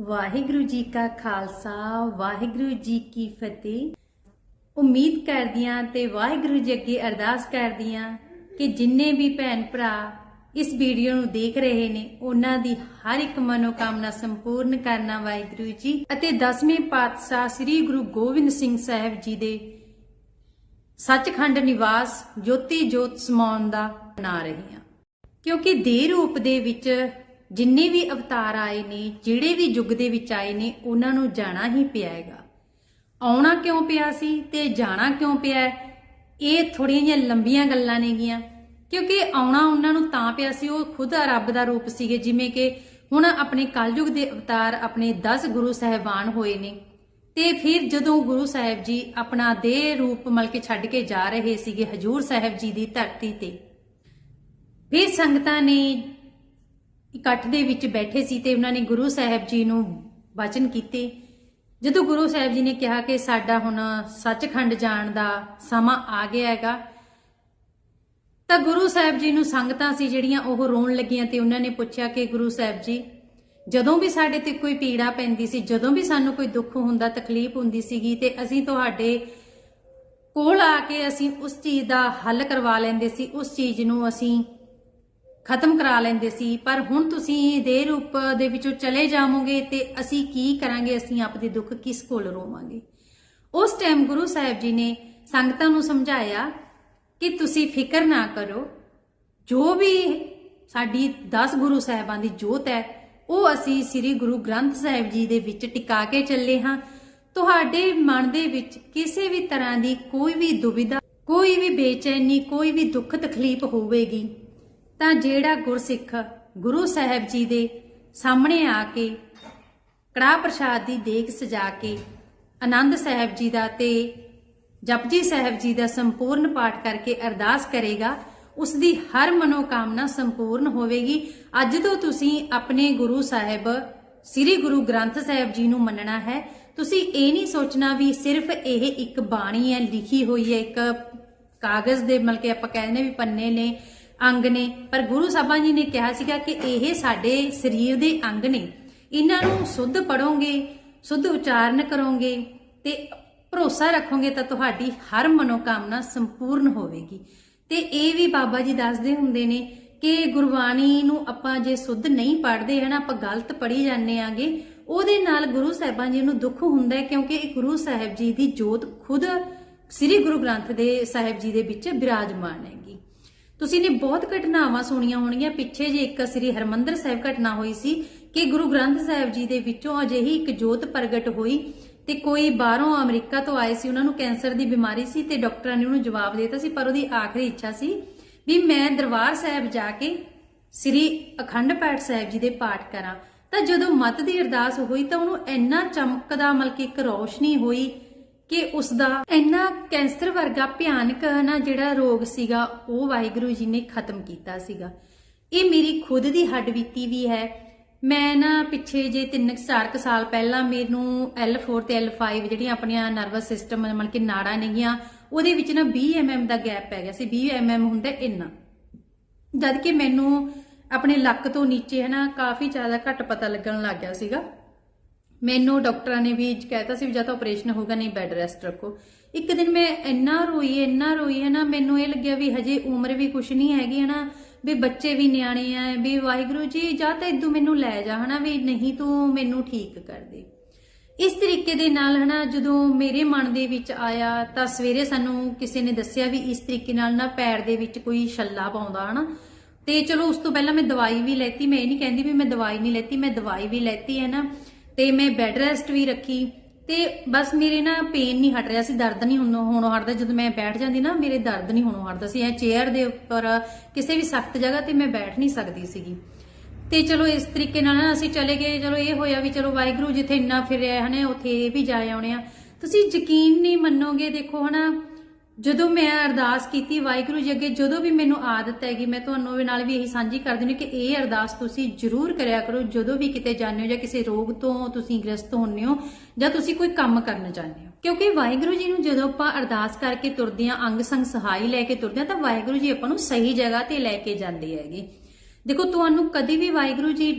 ਵਾਹਿਗੁਰੂ ਜੀ ਕਾ ਖਾਲਸਾ, ਵਾਹਿਗੁਰੂ ਜੀ ਕੀ ਫਤਿਹ। ਉਮੀਦ ਕਰਦੀਆਂ ਤੇ ਵਾਹਿਗੁਰੂ ਜੀ ਅੱਗੇ ਅਰਦਾਸ ਕਰਦੀਆਂ ਕਿ ਜਿੰਨੇ ਵੀ ਭੈਣ ਭਰਾ ਇਸ ਵੀਡੀਓ ਨੂੰ ਦੇਖ ਰਹੇ ਨੇ, ਉਹਨਾਂ ਦੀ ਹਰ ਇੱਕ ਮਨੋਕਾਮਨਾ ਸੰਪੂਰਨ ਕਰਨਾ ਵਾਹਿਗੁਰੂ ਜੀ। ਅਤੇ ਦਸਵੇਂ ਪਾਤਸ਼ਾਹ ਸ੍ਰੀ ਗੁਰੂ ਗੋਬਿੰਦ ਸਿੰਘ ਸਾਹਿਬ ਜੀ ਦੇ ਸੱਚਖੰਡ ਨਿਵਾਸ ਜੋਤੀ ਜੋਤ ਸਮਾਉਣ ਦਾ ਬਣਾ ਰਹੇ ਹਾਂ ਕਿਉਂਕਿ ਦੇ ਰੂਪ ਦੇ ਵਿੱਚ ਜਿੰਨੇ ਵੀ ਅਵਤਾਰ ਆਏ ਨੇ, ਜਿਹੜੇ ਵੀ ਯੁੱਗ ਦੇ ਵਿੱਚ ਆਏ ਨੇ, ਉਹਨਾਂ ਨੂੰ ਜਾਣਾ ਹੀ ਪਿਆ ਹੈਗਾ। ਆਉਣਾ ਕਿਉਂ ਪਿਆ ਸੀ ਤੇ ਜਾਣਾ ਕਿਉਂ ਪਿਆ ਇਹ ਥੋੜੀਆਂ ਜਿਹੀਆਂ ਲੰਬੀਆਂ ਗੱਲਾਂ ਨੇਗੀਆਂ। ਕਿਉਂਕਿ ਆਉਣਾ ਉਹਨਾਂ ਨੂੰ ਤਾਂ ਪਿਆ ਸੀ, ਉਹ ਖੁਦ ਰੱਬ ਦਾ ਰੂਪ ਸੀਗੇ। ਜਿਵੇਂ ਕਿ ਹੁਣ ਆਪਣੇ ਕਲਯੁਗ ਦੇ ਅਵਤਾਰ ਆਪਣੇ 10 ਗੁਰੂ ਸਾਹਿਬਾਨ ਹੋਏ ਨੇ। ਤੇ ਫਿਰ ਜਦੋਂ ਗੁਰੂ ਸਾਹਿਬ ਜੀ ਆਪਣਾ ਦੇਹ ਰੂਪ ਮਲ ਕੇ ਛੱਡ ਕੇ ਜਾ ਰਹੇ ਸੀਗੇ ਹਜੂਰ ਸਾਹਿਬ ਜੀ ਦੀ ਧਰਤੀ ਤੇ। ਫਿਰ ਸੰਗਤਾਂ ਨੇ ਇਕੱਠ ਦੇ ਵਿੱਚ ਬੈਠੇ ਸੀ ਤੇ ਉਹਨਾਂ ਨੇ ਗੁਰੂ ਸਾਹਿਬ ਜੀ ਨੂੰ ਵਚਨ ਕੀਤੇ। ਜਦੋਂ ਗੁਰੂ ਸਾਹਿਬ ਜੀ ਨੇ ਕਿਹਾ ਕਿ ਸਾਡਾ ਹੁਣ ਸੱਚਖੰਡ ਜਾਣ ਦਾ ਸਮਾਂ ਆ ਗਿਆ ਹੈਗਾ, ਤਾਂ ਗੁਰੂ ਸਾਹਿਬ ਜੀ ਨੂੰ ਸੰਗਤਾਂ ਸੀ ਜਿਹੜੀਆਂ ਉਹ ਰੋਣ ਲੱਗੀਆਂ ਤੇ ਉਹਨਾਂ ਨੇ ਪੁੱਛਿਆ ਕਿ ਗੁਰੂ ਸਾਹਿਬ ਜੀ, ਜਦੋਂ ਵੀ ਸਾਡੇ ਤੇ ਕੋਈ ਪੀੜਾ ਪੈਂਦੀ ਸੀ, ਜਦੋਂ ਵੀ ਸਾਨੂੰ ਕੋਈ ਦੁੱਖ ਹੁੰਦਾ, ਤਕਲੀਫ ਹੁੰਦੀ ਸੀਗੀ ਤੇ ਅਸੀਂ ਤੁਹਾਡੇ ਕੋਲ ਆ ਕੇ ਅਸੀਂ ਉਸ ਚੀਜ਼ ਦਾ ਹੱਲ ਕਰਵਾ ਲੈਂਦੇ ਸੀ, ਉਸ ਚੀਜ਼ ਨੂੰ ਅਸੀਂ ਖਤਮ ਕਰਾ ਲੈਂਦੇ ਸੀ, ਪਰ ਹੁਣ ਤੁਸੀਂ ਦੇ ਰੂਪ ਦੇ ਵਿੱਚੋਂ ਚਲੇ ਜਾਵੋਗੇ ਤੇ ਅਸੀਂ ਕੀ ਕਰਾਂਗੇ? ਅਸੀਂ ਆਪਦੇ ਦੁੱਖ ਕਿਸ ਕੋਲ ਰੋਵਾਂਗੇ? ਉਸ ਟਾਈਮ ਗੁਰੂ ਸਾਹਿਬ ਜੀ ਨੇ ਸੰਗਤਾਂ ਨੂੰ ਸਮਝਾਇਆ ਕਿ ਤੁਸੀਂ ਫਿਕਰ ਨਾ ਕਰੋ। ਜੋ ਵੀ ਸਾਡੀ 10 ਗੁਰੂ ਸਾਹਿਬਾਂ ਦੀ ਜੋਤ ਹੈ, ਉਹ ਅਸੀਂ ਸ੍ਰੀ ਗੁਰੂ ਗ੍ਰੰਥ ਸਾਹਿਬ ਜੀ ਦੇ ਵਿੱਚ ਟਿਕਾ ਕੇ ਚੱਲੇ ਹਾਂ। ਤੁਹਾਡੇ ਮਨ ਦੇ ਵਿੱਚ ਕਿਸੇ ਵੀ ਤਰ੍ਹਾਂ ਦੀ ਕੋਈ ਵੀ ਦੁਬਿਧਾ ਕੋਈ ਵੀ ਬੇਚੈਨੀ, ਕੋਈ ਵੀ ਦੁੱਖ ਤਕਲੀਫ ਹੋਵੇਗੀ। ਤਾਂ ਜਿਹੜਾ ਗੁਰਸਿੱਖ ਗੁਰੂ ਸਾਹਿਬ ਜੀ ਦੇ ਸਾਹਮਣੇ ਆ ਕੇ ਕੜਾਹ ਪ੍ਰਸ਼ਾਦ ਦੀ ਦੇਗ ਸਜਾ ਕੇ ਆਨੰਦ ਸਾਹਿਬ ਜੀ ਦਾ ਤੇ ਜਪਜੀ ਸਾਹਿਬ ਜੀ ਦਾ ਸੰਪੂਰਨ ਪਾਠ ਕਰਕੇ ਅਰਦਾਸ ਕਰੇਗਾ ਉਸ ਦੀ ਹਰ ਮਨੋਕਾਮਨਾ ਸੰਪੂਰਨ ਹੋਵੇਗੀ। ਅੱਜ ਤੋਂ ਤੁਸੀਂ ਆਪਣੇ ਗੁਰੂ ਸਾਹਿਬ, ਸ੍ਰੀ ਗੁਰੂ ਗ੍ਰੰਥ ਸਾਹਿਬ ਜੀ ਨੂੰ ਮੰਨਣਾ ਹੈ। ਤੁਸੀਂ ਇਹ ਨਹੀਂ ਸੋਚਣਾ ਵੀ ਸਿਰਫ ਇਹ ਇੱਕ ਬਾਣੀ ਹੈ, ਲਿਖੀ ਹੋਈ ਹੈ, ਇੱਕ ਕਾਗਜ਼ ਦੇ ਮਤਲਬ ਕਿ ਆਪਾਂ ਕਹਿੰਦੇ ਵੀ ਪੰਨੇ ਨੇ ਅੰਗ ਨੇ। ਪਰ ਗੁਰੂ ਸਾਹਿਬਾਂ ਜੀ ਨੇ ਕਿਹਾ ਸੀਗਾ ਕਿ ਇਹ ਸਾਡੇ ਸਰੀਰ ਦੇ ਅੰਗ ਨੇ। ਇਹਨਾਂ ਨੂੰ ਸੁੱਧ ਪੜੋਗੇ ਸੁੱਧ ਉਚਾਰਨ ਕਰੋਗੇ ਤੇ ਭਰੋਸਾ ਰੱਖੋਗੇ ਤਾਂ ਤੁਹਾਡੀ ਹਰ ਮਨੋਕਾਮਨਾ ਸੰਪੂਰਨ ਹੋਵੇਗੀ। ਤੇ ਇਹ ਵੀ ਬਾਬਾ ਜੀ ਦੱਸਦੇ ਹੁੰਦੇ ਨੇ ਕਿ ਗੁਰਬਾਣੀ ਨੂੰ ਆਪਾਂ ਜੇ ਸੁੱਧ ਨਹੀਂ ਪੜ੍ਹਦੇ ਹਨਾ, ਆਪਾਂ ਗਲਤ ਪੜ੍ਹੀ ਜਾਂਦੇ ਆਂਗੇ। ਉਹਦੇ ਨਾਲ ਗੁਰੂ ਸਾਹਿਬਾਂ ਜੀ ਨੂੰ ਦੁੱਖ ਹੁੰਦਾ ਹੈ ਕਿਉਂਕਿ ਇਹ ਗੁਰੂ ਸਾਹਿਬ ਜੀ ਦੀ ਜੋਤ ਖੁਦ ਸ੍ਰੀ ਗੁਰੂ ਗ੍ਰੰਥ ਦੇ ਸਾਹਿਬ ਜੀ ਦੇ ਵਿੱਚ ਵਿਰਾਜਮਾਨ ਹੈ ਤੁਸੀਂ ਨੇ ਬਹੁਤ ਘਟਨਾਵਾਂ ਸੁਣੀਆਂ ਹੋਣਗੀਆਂ। ਪਿੱਛੇ ਜੇ ਇੱਕ ਸ੍ਰੀ ਹਰਮੰਦਰ ਸਾਹਿਬ ਘਟਨਾ ਹੋਈ ਸੀ ਕਿ ਗੁਰੂ ਗ੍ਰੰਥ ਸਾਹਿਬ ਜੀ ਦੇ ਵਿੱਚੋਂ ਅਜਿਹੀ ਇੱਕ ਜੋਤ ਪ੍ਰਗਟ ਹੋਈ ਤੇ ਕੋਈ ਬਾਹਰੋਂ ਅਮਰੀਕਾ ਤੋਂ ਆਏ ਸੀ, ਉਹਨਾਂ ਨੂੰ ਕੈਂਸਰ ਦੀ ਬਿਮਾਰੀ ਸੀ ਤੇ ਡਾਕਟਰਾਂ ਨੇ ਉਹਨੂੰ ਜਵਾਬ ਦਿੱਤਾ ਸੀ, ਪਰ ਉਹਦੀ ਆਖਰੀ ਇੱਛਾ ਸੀ ਵੀ ਮੈਂ ਦਰਬਾਰ ਸਾਹਿਬ ਜਾ ਕੇ ਸ੍ਰੀ ਅਖੰਡ ਪਾਠ ਸਾਹਿਬ ਜੀ ਦੇ ਪਾਠ ਕਰਾਂ। ਤਾਂ ਜਦੋਂ ਮਤ ਦੀ ਅਰਦਾਸ ਹੋਈ ਤਾਂ ਉਹਨੂੰ ਇੰਨਾ ਚਮਕਦਾ ਮਤਲਬ ਕਿ ਇੱਕ ਰੋਸ਼ਨੀ ਹੋਈ ਕਿ ਉਸ ਦਾ ਇੰਨਾ ਕੈਂਸਰ ਵਰਗਾ ਭਿਆਨਕ ਨਾ ਜਿਹੜਾ ਰੋਗ ਸੀਗਾ, ਉਹ ਵਾਹਿਗੁਰੂ ਜੀ ਨੇ ਖਤਮ ਕੀਤਾ ਸੀਗਾ। ਇਹ ਮੇਰੀ ਖੁਦ ਦੀ ਹੱਡਬੀਤੀ ਵੀ ਹੈ। ਮੈਂ ਨਾ ਪਿੱਛੇ ਜੇ 3-4 ਸਾਲ ਪਹਿਲਾਂ ਮੈਨੂੰ L4 ਤੇ L5 ਜਿਹੜੀਆਂ ਆਪਣੀਆਂ ਨਰਵਸ ਸਿਸਟਮ ਮਤਲਬ ਕਿ ਨਾੜਾਂ ਨੇਗੀਆਂ, ਉਹਦੇ ਵਿੱਚ ਨਾ 20 mm ਦਾ ਗੈਪ ਪੈ ਗਿਆ ਸੀ। 20 mm ਹੁੰਦਾ ਇੰਨਾ। ਜਦ ਕਿ ਮੈਨੂੰ ਆਪਣੇ ਲੱਕ ਤੋਂ ਨੀਚੇ ਹੈ ਨਾ ਕਾਫੀ ਜ਼ਿਆਦਾ ਘੱਟ ਪਤਾ ਲੱਗਣ ਲੱਗ ਗਿਆ ਸੀਗਾ। ਮੈਨੂੰ ਡਾਕਟਰਾਂ ਨੇ ਵੀ ਕਹਿਤਾ ਸੀ ਵੀ ਜਾਂ ਤਾਂ ਆਪਰੇਸ਼ਨ ਹੋਊਗਾ, ਨਹੀਂ ਬੈੱਡ ਰੈਸਟ ਰੱਖੋ। ਇੱਕ ਦਿਨ ਮੈਂ ਇੰਨਾ ਰੋਈ ਇੰਨਾ ਰੋਈ ਹੈ ਨਾ, ਮੈਨੂੰ ਇਹ ਲੱਗਿਆ ਵੀ ਹਜੇ ਉਮਰ ਵੀ ਕੁਛ ਨਹੀਂ ਹੈਗੀ ਹੈ ਨਾ, ਵੀ ਬੱਚੇ ਵੀ ਨਿਆਣੇ ਆ, ਵੀ ਵਾਹਿਗੁਰੂ ਜੀ, ਜਾਂ ਤਾਂ ਇਦੋਂ ਮੈਨੂੰ ਲੈ ਜਾ ਹਨਾ, ਵੀ ਨਹੀਂ ਤੂੰ ਮੈਨੂੰ ਠੀਕ ਕਰ ਦੇ। ਇਸ ਤਰੀਕੇ ਦੇ ਨਾਲ ਹਨਾ, ਜਦੋਂ ਮੇਰੇ ਮਨ ਦੇ ਵਿੱਚ ਆਇਆ, ਤਾਂ ਸਵੇਰੇ ਸਾਨੂੰ ਕਿਸੇ ਨੇ ਦੱਸਿਆ ਵੀ ਇਸ ਤਰੀਕੇ ਨਾਲ ਨਾ ਪੈਰ ਦੇ ਵਿੱਚ ਕੋਈ ਛੱਲਾ ਪਾਉਂਦਾ ਹਨਾ। ਤੇ ਚਲੋ ਉਸ ਤੋਂ ਪਹਿਲਾਂ ਮੈਂ ਦਵਾਈ ਵੀ ਲੈਤੀ, ਮੈਂ ਇਹ ਨਹੀਂ ਕਹਿੰਦੀ ਵੀ ਮੈਂ ਦਵਾਈ ਨਹੀਂ ਲੈਤੀ, ਮੈਂ ਦਵਾਈ ਵੀ ਲੈਤੀ ਹੈ ਨਾ। ਤੇ ਮੈਂ ਬੈੱਡ ਰੈਸਟ ਵੀ ਰੱਖੀ। ਤੇ ਬਸ ਮੇਰੇ ਨਾ ਪੇਨ ਨਹੀਂ ਹਟ ਰਿਹਾ ਸੀ, ਦਰਦ ਨਹੀਂ ਹੁਣ ਹੋਣੋਂ ਹਟਦਾ। ਜਦੋਂ ਮੈਂ ਬੈਠ ਜਾਂਦੀ ਨਾ, ਮੇਰੇ ਦਰਦ ਨਹੀਂ ਹੋਣੋਂ ਹਟਦਾ ਸੀ। ਐ ਚੇਅਰ ਦੇ ਉੱਪਰ ਕਿਸੇ ਵੀ ਸਖਤ ਜਗ੍ਹਾ ਤੇ ਮੈਂ ਬੈਠ ਨਹੀਂ ਸਕਦੀ ਸੀਗੀ। ਤੇ ਚਲੋ ਇਸ ਤਰੀਕੇ ਨਾਲ ਨਾ ਅਸੀਂ ਚਲੇ ਗਏ। ਚਲੋ ਇਹ ਹੋਇਆ ਵੀ ਚਲੋ ਵਾਹਿਗੁਰੂ ਜਿੱਥੇ ਇੰਨਾ ਫਿਰਿਆ ਹਨੇ ਉੱਥੇ ਇਹ ਵੀ ਜਾ ਆਉਣੇ ਆ। ਤੁਸੀਂ ਯਕੀਨ ਨਹੀਂ ਮੰਨੋਗੇ, ਦੇਖੋ ਹਨਾ ਜਦੋਂ ਮੈਂ ਅਰਦਾਸ ਕੀਤੀ, ਵਾਹਿਗੁਰੂ ਜੀ ਅੱਗੇ ਜਦੋਂ ਵੀ ਮੈਨੂੰ ਆਦਤ ਹੈਗੀ, ਮੈਂ ਤੁਹਾਨੂੰ ਵੀ ਨਾਲ ਵੀ ਇਹੀ ਸਾਂਝੀ ਕਰ ਦਿੰਦੀ ਕਿ ਇਹ ਅਰਦਾਸ ਤੁਸੀਂ ਜ਼ਰੂਰ ਕਰਿਆ ਕਰੋ, ਜਦੋਂ ਵੀ ਕਿਤੇ ਜਾਂਦੇ ਹੋ ਜਾਂ ਕਿਸੇ ਰੋਗ ਤੋਂ ਤੁਸੀਂ ਗ੍ਰਸਤ ਹੁੰਦੇ ਹੋ ਜਾਂ ਤੁਸੀਂ ਕੋਈ ਕੰਮ ਕਰਨਾ ਚਾਹੁੰਦੇ ਹੋ। ਕਿਉਂਕਿ ਵਾਹਿਗੁਰੂ ਜੀ ਨੂੰ ਜਦੋਂ ਆਪਾਂ ਅਰਦਾਸ ਕਰਕੇ ਤੁਰਦੇ ਹਾਂ, ਅੰਗ ਸੰਗ ਸਹਾਈ ਲੈ ਕੇ ਤੁਰਦੇ ਹਾਂ, ਤਾਂ ਵਾਹਿਗੁਰੂ ਜੀ ਆਪਾਂ ਨੂੰ ਸਹੀ ਜਗ੍ਹਾ ਤੇ ਲੈ ਕੇ ਜਾਂਦੇ ਹੈਗੇ। ਦੇਖੋ, ਤੁਹਾਨੂੰ ਕਦੇ ਵੀ ਵਾਹਿਗੁਰੂ ਜੀ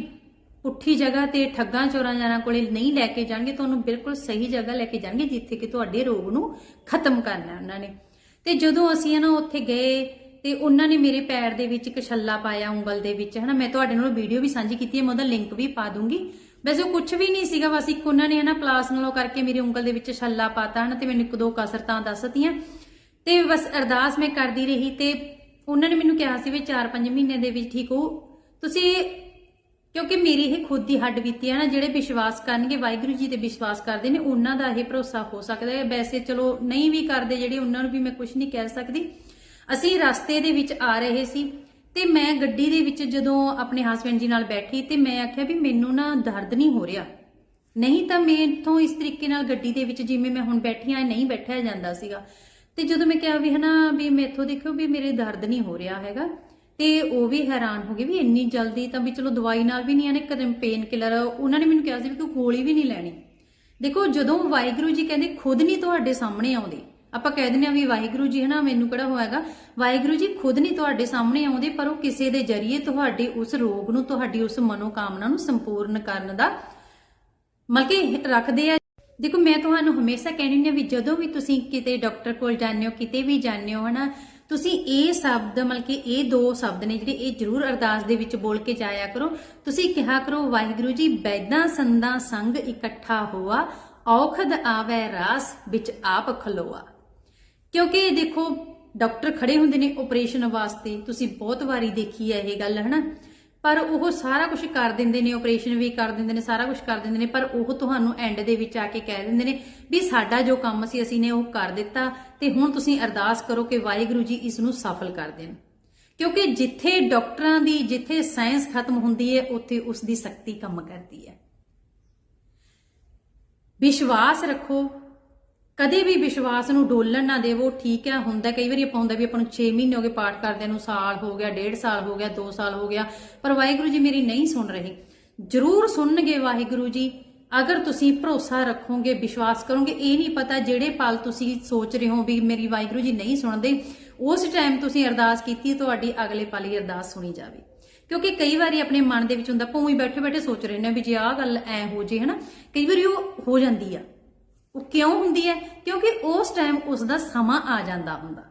ਪੁੱਠੀ ਜਗ੍ਹਾ ਤੇ ਠੱਗਾਂ, ਚੋਰਾਂ ਜਾਨਾਂ ਕੋਲੇ ਨਹੀਂ ਲੈ ਕੇ ਜਾਣਗੇ, ਤੁਹਾਨੂੰ ਬਿਲਕੁਲ ਸਹੀ ਜਗ੍ਹਾ ਲੈ ਕੇ ਜਾਣਗੇ, ਜਿੱਥੇ ਕਿ ਤੁਹਾਡੇ ਰੋਗ ਨੂੰ ਖਤਮ ਕਰਨਾ ਉਹਨਾਂ ਨੇ। ਤੇ ਜਦੋਂ ਅਸੀਂ ਨਾ ਉੱਥੇ ਗਏ ਤੇ ਉਹਨਾਂ ਨੇ ਮੇਰੇ ਪੈਰ ਦੇ ਵਿੱਚ ਇੱਕ ਛੱਲਾ ਪਾਇਆ ਉਂਗਲ ਦੇ ਵਿੱਚ, ਹਨਾ, ਮੈਂ ਤੁਹਾਡੇ ਨਾਲ ਵੀਡੀਓ ਵੀ ਸਾਂਝੀ ਕੀਤੀ ਹੈ, ਮੈਂ ਉਹਦਾ ਲਿੰਕ ਵੀ ਪਾ ਦੂੰਗੀ। ਵੈਸੇ ਉਹ ਕੁਝ ਵੀ ਨਹੀਂ ਸੀਗਾ, ਬਸ ਇੱਕ ਉਹਨਾਂ ਨੇ ਹਨਾ ਪਲਾਸ ਨਾਲੋਂ ਕਰਕੇ ਮੇਰੀ ਉਂਗਲ ਦੇ ਵਿੱਚ ਛੱਲਾ ਪਾਤਾ, ਹਨਾ, ਤੇ ਮੈਨੂੰ ਇੱਕ ਦੋ ਕਸਰਤਾਂ ਦੱਸਤੀਆਂ। ਤੇ ਬਸ ਅਰਦਾਸ ਮੈਂ ਕਰਦੀ ਰਹੀ ਤੇ ਉਹਨਾਂ ਨੇ ਮੈਨੂੰ ਕਿਹਾ ਸੀ ਵੀ 4-5 ਮਹੀਨੇ ਦੇ ਵਿੱਚ ਠੀਕ ਹੋ। ਤੁਸੀਂ ਕਿਉਂਕਿ ਮੇਰੀ ਇਹ ਖੁਦ ਦੀ ਹੱਡ ਬੀਤੀ ਹੈ ਨਾ, ਜਿਹੜੇ ਵਿਸ਼ਵਾਸ ਕਰਨਗੇ, ਵਾਹਿਗੁਰੂ ਜੀ ਤੇ ਵਿਸ਼ਵਾਸ ਕਰਦੇ ਨੇ, ਉਹਨਾਂ ਦਾ ਇਹ ਭਰੋਸਾ ਹੋ ਸਕਦਾ ਹੈ। ਵੈਸੇ ਚਲੋ ਨਹੀਂ ਵੀ ਕਰਦੇ ਜਿਹੜੇ ਉਹਨਾਂ ਨੂੰ ਵੀ ਮੈਂ ਕੁਝ ਨਹੀਂ ਕਹਿ ਸਕਦੀ। ਅਸੀਂ ਰਸਤੇ ਦੇ ਵਿੱਚ ਆ ਰਹੇ ਸੀ ਤੇ ਮੈਂ ਗੱਡੀ ਦੇ ਵਿੱਚ ਜਦੋਂ ਆਪਣੇ ਹਸਬੰਡ ਜੀ ਨਾਲ ਬੈਠੀ ਤੇ ਮੈਂ ਆਖਿਆ ਵੀ ਮੈਨੂੰ ਨਾ ਦਰਦ ਨਹੀਂ ਹੋ ਰਿਹਾ। ਨਹੀਂ ਤਾਂ ਮੈਥੋਂ ਇਸ ਤਰੀਕੇ ਨਾਲ ਗੱਡੀ ਦੇ ਵਿੱਚ ਜਿਵੇਂ ਮੈਂ ਹੁਣ ਬੈਠੀ ਆ ਨਹੀਂ ਬੈਠਿਆ ਜਾਂਦਾ ਸੀਗਾ। ਤੇ ਜਦੋਂ ਮੈਂ ਕਿਹਾ ਵੀ ਹਨਾ ਵੀ ਮੈਥੋਂ ਦੇਖੋ ਵੀ ਮੇਰੇ ਦਰਦ ਨਹੀਂ ਹੋ ਰਿਹਾ ਹੈਗਾ। ਤੇ ਉਹ ਵੀ ਹੈਰਾਨ ਹੋ ਗਏ ਵੀ ਇੰਨੀ ਜਲਦੀ ਤਾਂ ਵੀ ਚਲੋ ਦਵਾਈ ਨਾਲ ਵੀ ਨਹੀਂ ਆਨੇ ਕਦੇ ਪੇਨ ਕਿਲਰ ਉਹਨਾਂ ਨੇ ਮੈਨੂੰ ਕਿਹਾ ਸੀ ਵੀ ਤੂੰ ਗੋਲੀ ਵੀ ਨਹੀਂ ਲੈਣੀ। ਦੇਖੋ, ਜਦੋਂ ਵਾਹਿਗੁਰੂ ਜੀ ਕਹਿੰਦੇ, ਖੁਦ ਨਹੀਂ ਤੁਹਾਡੇ ਸਾਹਮਣੇ ਆਉਂਦੇ। ਆਪਾਂ ਕਹਿ ਦਿੰਦੇ ਆ ਵੀ ਵਾਹਿਗੁਰੂ ਜੀ ਹਨਾ, ਮੈਨੂੰ ਕਿਹੜਾ ਹੋਏਗਾ ਵਾਹਿਗੁਰੂ ਜੀ ਖੁਦ ਨਹੀਂ ਤੁਹਾਡੇ ਸਾਹਮਣੇ ਆਉਂਦੇ, ਪਰ ਉਹ ਕਿਸੇ ਦੇ ਜਰੀਏ ਤੁਹਾਡੇ ਉਸ ਰੋਗ ਨੂੰ, ਤੁਹਾਡੀ ਉਸ ਮਨੋਕਾਮਨਾ ਨੂੰ ਸੰਪੂਰਨ ਕਰਨ ਦਾ ਮਤਲਬ ਕਿ ਰੱਖਦੇ ਆ। ਦੇਖੋ, ਮੈਂ ਤੁਹਾਨੂੰ ਹਮੇਸ਼ਾ ਕਹਿੰਦੀ ਹੁੰਦੀ ਹਾਂ ਵੀ ਜਦੋਂ ਵੀ ਤੁਸੀਂ ਕਿਤੇ ਡਾਕਟਰ ਕੋਲ ਜਾਂਦੇ ਹੋ, ਕਿਤੇ ਵੀ ਜਾਂਦੇ ਹੋ ਹਨਾ ਤੁਸੀਂ ਇਹ ਸ਼ਬਦ, ਮਤਲਬ ਕਿ ਇਹ ਦੋ ਸ਼ਬਦ ਨੇ ਜਿਹੜੇ ਇਹ ਜ਼ਰੂਰ ਅਰਦਾਸ ਦੇ ਵਿੱਚ ਬੋਲ ਕੇ ਜਾਇਆ ਕਰੋ। ਤੁਸੀਂ ਕਿਹਾ ਕਰੋ, ਵਾਹਿਗੁਰੂ ਜੀ, ਬੈਦਾਂ ਸੰਦਾਂ ਸੰਗ ਇਕੱਠਾ ਹੋਆ, ਔਖਦ ਆਵੈ ਰਾਸ ਵਿੱਚ ਆਪ ਖਲੋਆ। ਕਿਉਂਕਿ ਦੇਖੋ, ਡਾਕਟਰ ਖੜੇ ਹੁੰਦੇ ਨੇ ਆਪਰੇਸ਼ਨ ਵਾਸਤੇ। ਤੁਸੀਂ ਬਹੁਤ ਵਾਰੀ ਦੇਖੀ ਹੈ ਇਹ ਗੱਲ, ਹਨਾ? ਪਰ ਉਹ ਸਾਰਾ ਕੁਝ ਕਰ ਦਿੰਦੇ ਨੇ ਆਪਰੇਸ਼ਨ ਵੀ ਕਰ ਦਿੰਦੇ ਨੇ, ਸਾਰਾ ਕੁਝ ਕਰ ਦਿੰਦੇ ਨੇ, ਪਰ ਉਹ ਤੁਹਾਨੂੰ ਐਂਡ ਦੇ ਵਿੱਚ ਆ ਕੇ ਕਹਿ ਦਿੰਦੇ ਨੇ ਵੀ ਸਾਡਾ ਜੋ ਕੰਮ ਸੀ ਅਸੀਂ ਨੇ ਉਹ ਕਰ ਦਿੱਤਾ ਤੇ ਹੁਣ ਤੁਸੀਂ ਅਰਦਾਸ ਕਰੋ ਕਿ ਵਾਹਿਗੁਰੂ ਜੀ ਇਸ ਨੂੰ ਸਫਲ ਕਰ ਦੇਣ। ਕਿਉਂਕਿ ਜਿੱਥੇ ਡਾਕਟਰਾਂ ਦੀ, ਜਿੱਥੇ ਸਾਇੰਸ ਖਤਮ ਹੁੰਦੀ ਹੈ, ਉੱਥੇ ਉਸ ਦੀ ਸ਼ਕਤੀ ਕੰਮ ਕਰਦੀ ਹੈ। ਵਿਸ਼ਵਾਸ ਰੱਖੋ ਕਦੇ ਵੀ ਵਿਸ਼ਵਾਸ ਨੂੰ ਡੋਲਣ ਨਾ ਦੇਵੋ, ਠੀਕ ਹੈ, ਹੁੰਦਾ ਕਈ ਵਾਰੀ ਆਪਾਂ ਹੁੰਦਾ ਵੀ ਆਪਾਂ ਨੂੰ 6 ਮਹੀਨੇ ਹੋ ਗਏ ਪਾਠ ਕਰਦਿਆਂ ਨੂੰ, ਸਾਲ ਹੋ ਗਿਆ, ਡੇਢ ਸਾਲ ਹੋ ਗਿਆ 2 ਸਾਲ ਹੋ ਗਿਆ, ਪਰ ਵਾਹਿਗੁਰੂ ਜੀ ਮੇਰੀ ਨਹੀਂ ਸੁਣ ਰਹੇ। ਜ਼ਰੂਰ ਸੁਣਨਗੇ ਵਾਹਿਗੁਰੂ ਜੀ। ਅਗਰ ਤੁਸੀਂ ਭਰੋਸਾ ਰੱਖੋਗੇ, ਵਿਸ਼ਵਾਸ ਕਰੋਗੇ, ਇਹ ਨਹੀਂ ਪਤਾ ਜਿਹੜੇ ਪਲ ਤੁਸੀਂ ਸੋਚ ਰਹੇ ਹੋ ਵੀ ਮੇਰੀ ਵਾਹਿਗੁਰੂ ਜੀ ਨਹੀਂ ਸੁਣਦੇ, ਉਸ ਟਾਈਮ ਤੁਸੀਂ ਅਰਦਾਸ ਕੀਤੀ ਤੁਹਾਡੀ ਅਗਲੇ ਪਲ ਹੀ ਅਰਦਾਸ ਸੁਣੀ ਜਾਵੇ। ਕਿਉਂਕਿ ਕਈ ਵਾਰੀ ਆਪਣੇ ਮਨ ਦੇ ਵਿੱਚ ਹੁੰਦਾ ਆਪਾਂ ਉਹੀ ਬੈਠੇ ਬੈਠੇ ਸੋਚ ਰਹੇ ਨੇ ਵੀ ਜੇ ਆਹ ਗੱਲ ਐ ਹੋ ਜੇ, ਹਨਾ, ਕਈ ਵਾਰੀ ਉਹ ਹੋ ਜਾਂਦੀ ਆ। ਉਹ ਕਿਉਂ ਹੁੰਦੀ ਹੈ? ਕਿਉਂਕਿ ਉਸ ਟਾਈਮ ਉਸ ਦਾ ਸਮਾਂ ਆ ਜਾਂਦਾ ਹੁੰਦਾ।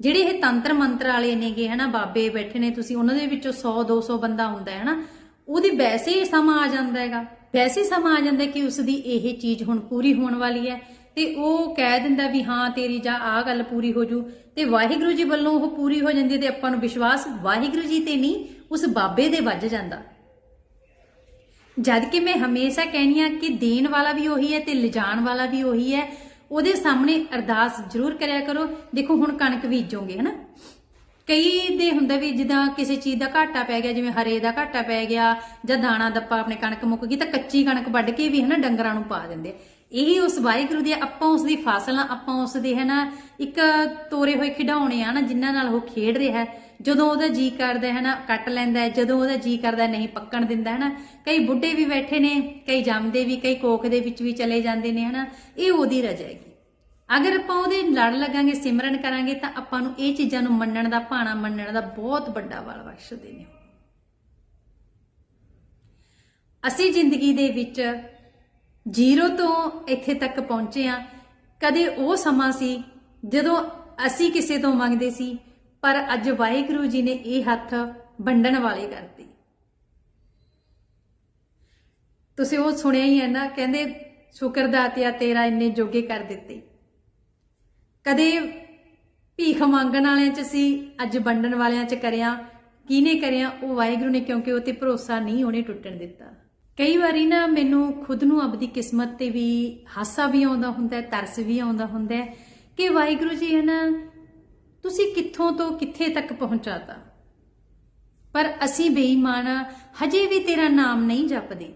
ਜਿਹੜੇ ਇਹ ਤੰਤਰ ਮੰਤਰ ਵਾਲੇ ਨੇਗੇ, ਹਨਾ, ਬਾਬੇ ਬੈਠੇ ਨੇ, ਤੁਸੀਂ ਉਹਨਾਂ ਦੇ ਵਿੱਚੋਂ 100 200 ਬੰਦਾ ਹੁੰਦਾ ਹੈ ਹਨਾ, ਉਹਦੀ ਵੈਸੇ ਹੀ ਸਮਾਂ ਆ ਜਾਂਦਾ ਹੈਗਾ। ਵੈਸੇ ਸਮਾਂ ਆ ਜਾਂਦਾ ਕਿ ਉਸ ਦੀ ਇਹ ਚੀਜ਼ ਹੁਣ ਪੂਰੀ ਹੋਣ ਵਾਲੀ ਹੈ। ਤੇ ਉਹ ਕਹਿ ਦਿੰਦਾ ਵੀ, ਹਾਂ, ਤੇਰੀ ਜਾਂ ਆਹ ਗੱਲ ਪੂਰੀ ਹੋ ਜੂ। ਤੇ ਵਾਹਿਗੁਰੂ ਜੀ ਵੱਲੋਂ ਉਹ ਪੂਰੀ ਹੋ ਜਾਂਦੀ ਹੈ ਤੇ ਆਪਾਂ ਨੂੰ ਵਿਸ਼ਵਾਸ ਵਾਹਿਗੁਰੂ ਜੀ ਤੇ ਨਹੀਂ, ਉਸ ਬਾਬੇ ਦੇ ਵੱਜ ਜਾਂਦਾ। ਜਦ ਕਿ ਮੈਂ ਹਮੇਸ਼ਾ ਕਹਿਨੀ ਆ ਕਿ ਦੇਣ ਵਾਲਾ ਵੀ ਉਹੀ ਹੈ ਤੇ ਲਿਜਾਣ ਵਾਲਾ ਵੀ ਉਹੀ ਹੈ। ਉਹਦੇ ਸਾਹਮਣੇ ਅਰਦਾਸ ਜ਼ਰੂਰ ਕਰਿਆ ਕਰੋ। ਦੇਖੋ, ਹੁਣ ਕਣਕ ਬੀਜੋਗੇ, ਹਨਾ? ਕਈ ਦੇ ਹੁੰਦਾ ਵੀ ਜਿੱਦਾਂ ਕਿਸੇ ਚੀਜ਼ ਦਾ ਘਾਟਾ ਪੈ ਗਿਆ, ਜਿਵੇਂ ਹਰੇ ਦਾ ਘਾਟਾ ਪੈ ਗਿਆ ਜਾਂ ਦਾਣਾ ਦੱਪਾ ਆਪਣੇ ਕਣਕ ਮੁੱਕ ਗਈ ਤਾਂ ਕੱਚੀ ਕਣਕ ਵੱਢ ਕੇ ਵੀ, ਹਨਾ, ਡੰਗਰਾਂ ਨੂੰ ਪਾ ਦਿੰਦੇ। ਇਹੀ ਉਸ ਵਾਹਿਗੁਰੂ ਦੀ ਆਪਾਂ ਉਸ ਦੀ ਫਸਲਾਂ, ਆਪਾਂ ਉਸ ਦੇ ਹਨਾ, ਇੱਕ ਤੋਰੇ ਹੋਏ ਖਿਡਾਉਣੇ ਆ ਨਾ ਜਿਨ੍ਹਾਂ ਨਾਲ ਉਹ ਖੇਡ ਰਿਹਾ। ਹੈ ਜਦੋਂ ਉਹਦਾ ਜੀ ਕਰਦਾ ਹੈ ਨਾ, ਕੱਟ ਲੈਂਦਾ ਜਦੋਂ ਉਹਦਾ ਜੀ ਕਰਦਾ ਨਹੀਂ ਪੱਕਣ ਦਿੰਦਾ ਹੈ ਨਾ, ਕਈ ਬੁੱਢੇ ਵੀ ਬੈਠੇ ਨੇ, ਕਈ ਜੰਮਦੇ ਵੀ, ਕਈ ਕੋਖ ਦੇ ਵਿੱਚ ਵੀ ਚਲੇ ਜਾਂਦੇ ਨੇ, ਹੈ ਨਾ, ਇਹ ਉਹਦੀ ਰਜਾ ਹੈਗੀ। ਅਗਰ ਆਪਾਂ ਉਹਦੇ ਲੜ ਲੱਗਾਂਗੇ, ਸਿਮਰਨ ਕਰਾਂਗੇ, ਤਾਂ ਆਪਾਂ ਨੂੰ ਇਹ ਚੀਜ਼ਾਂ ਨੂੰ ਮੰਨਣ ਦਾ ਭਾਣਾ, ਮੰਨਣ ਦਾ ਬਹੁਤ ਵੱਡਾ ਬਲ ਬਖਸ਼ਦੇ ਨੇ ਅਸੀਂ ਜ਼ਿੰਦਗੀ ਦੇ ਵਿੱਚ ਜ਼ੀਰੋ ਤੋਂ ਇੱਥੇ ਤੱਕ ਪਹੁੰਚੇ ਆ ਕਦੇ ਉਹ ਸਮਾਂ ਸੀ ਜਦੋਂ ਅਸੀਂ ਕਿਸੇ ਤੋਂ ਮੰਗਦੇ ਸੀ ਪਰ ਅੱਜ ਵਾਹਿਗੁਰੂ ਜੀ ਨੇ ਇਹ ਹੱਥ ਵੰਡਣ ਵਾਲੇ ਕਰਤੇ। ਤੁਸੀਂ ਉਹ ਸੁਣਿਆ ਹੀ ਹੈ ਨਾ, ਕਹਿੰਦੇ, ਸ਼ੁਕਰ ਦਾਤਿਆ ਤੇਰਾ ਇੰਨੇ ਜੋਗੇ ਕਰ ਦਿੱਤੇ। ਕਦੇ ਭੀਖ ਮੰਗਣ ਵਾਲਿਆਂ ਚ ਸੀ, ਅੱਜ ਵੰਡਣ ਵਾਲਿਆਂ ਚ ਕਰਿਆ, ਕਿਹਨੇ ਕਰਿਆ? ਉਹ ਵਾਹਿਗੁਰੂ ਨੇ ਕਿਉਂਕਿ ਉਹ ਤੇ ਭਰੋਸਾ ਨਹੀਂ ਉਹਨੇ ਟੁੱਟਣ ਦਿੱਤਾ। ਕਈ ਵਾਰੀ ਨਾ ਮੈਨੂੰ ਖੁਦ ਨੂੰ ਆਪਦੀ ਕਿਸਮਤ ਤੇ ਵੀ ਹਾਸਾ ਵੀ ਆਉਂਦਾ ਹੁੰਦਾ ਹੈ, ਤਰਸ ਵੀ ਆਉਂਦਾ ਹੁੰਦਾ ਹੈ ਕਿ ਵਾਹਿਗੁਰੂ ਜੀ ਹੈ ਨਾ ਤੁਸੀਂ ਕਿੱਥੋਂ ਤੋਂ ਕਿੱਥੇ ਤੱਕ ਪਹੁੰਚਾਤਾ? ਪਰ ਅਸੀਂ ਬੇਈਮਾਨ ਹਜੇ ਵੀ ਤੇਰਾ ਨਾਮ ਨਹੀਂ ਜਪਦੇ।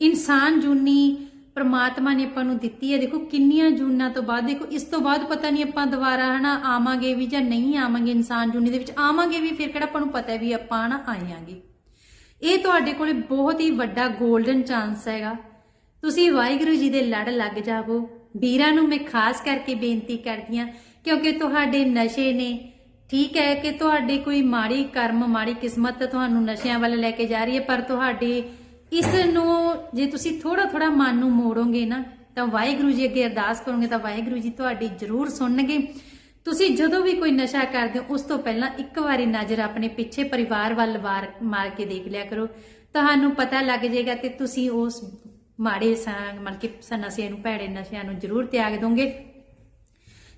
ਇਨਸਾਨ ਜੂਨੀ ਪਰਮਾਤਮਾ ਨੇ ਆਪਾਂ ਨੂੰ ਦਿੱਤੀ ਹੈ। ਦੇਖੋ, ਕਿੰਨੀਆਂ ਜੂਨਾਂ ਤੋਂ ਬਾਅਦ, ਦੇਖੋ, ਇਸ ਤੋਂ ਬਾਅਦ ਪਤਾ ਨਹੀਂ ਆਪਾਂ ਦੁਬਾਰਾ ਹਨਾ ਆਵਾਂਗੇ ਵੀ ਜਾਂ ਨਹੀਂ ਆਵਾਂਗੇ ਇਨਸਾਨ ਜੂਨੀ ਦੇ ਵਿੱਚ। ਆਵਾਂਗੇ ਵੀ, ਫਿਰ ਕਿਹੜਾ ਆਪਾਂ ਨੂੰ ਪਤਾ ਹੈ ਵੀ ਆਪਾਂ ਨਾ ਆਈਆਂਗੇ ਇਹ ਤੁਹਾਡੇ ਕੋਲੇ ਬਹੁਤ ਹੀ ਵੱਡਾ 골ਡਨ ਚਾਂਸ ਹੈਗਾ। ਤੁਸੀਂ ਵਾਹਿਗੁਰੂ ਜੀ ਦੇ ਲੜ ਲੱਗ ਜਾਵੋ। ਵੀਰਾਂ ਨੂੰ ਮੈਂ ਖਾਸ ਕਰਕੇ ਬੇਨਤੀ ਕਰਦੀ ਹਾਂ ਕਿਉਂਕਿ ਤੁਹਾਡੇ ਨਸ਼ੇ ਨੇ। ਠੀਕ ਹੈ ਕਿ ਤੁਹਾਡੀ ਕੋਈ ਮਾੜੀ ਕਰਮ, ਮਾੜੀ ਕਿਸਮਤ ਤੁਹਾਨੂੰ ਨਸ਼ਿਆਂ ਵੱਲ ਲੈ ਕੇ ਜਾ ਰਹੀ ਹੈ, ਪਰ ਤੁਹਾਡੀ ਇਸ ਨੂੰ ਜੇ ਤੁਸੀਂ ਥੋੜਾ ਥੋੜਾ ਮਨ ਨੂੰ ਮੋੜੋਗੇ ਨਾ, ਤਾਂ ਵਾਹਿਗੁਰੂ ਜੀ ਅੱਗੇ ਅਰਦਾਸ ਕਰੋਗੇ, ਤਾਂ ਵਾਹਿਗੁਰੂ ਜੀ ਤੁਹਾਡੀ ਜ਼ਰੂਰ ਸੁਣਨਗੇ। ਤੁਸੀਂ ਜਦੋਂ ਵੀ ਕੋਈ ਨਸ਼ਾ ਕਰਦੇ ਹੋ, ਉਸ ਤੋਂ ਪਹਿਲਾਂ ਇੱਕ ਵਾਰੀ ਨਜ਼ਰ ਆਪਣੇ ਪਿੱਛੇ ਪਰਿਵਾਰ ਵੱਲ ਵਾਰ ਮਾਰ ਕੇ ਦੇਖ ਲਿਆ ਕਰੋ। ਤੁਹਾਨੂੰ ਪਤਾ ਲੱਗ ਜਾਏਗਾ ਤੇ ਤੁਸੀਂ ਉਸ ਮਾੜੇ ਸੰਗ ਮਤਲਬ ਕਿ ਨਸ਼ਿਆਂ ਨੂੰ, ਭੈੜੇ ਨਸ਼ਿਆਂ ਨੂੰ ਜ਼ਰੂਰ ਤਿਆਗ ਦੋਗੇ।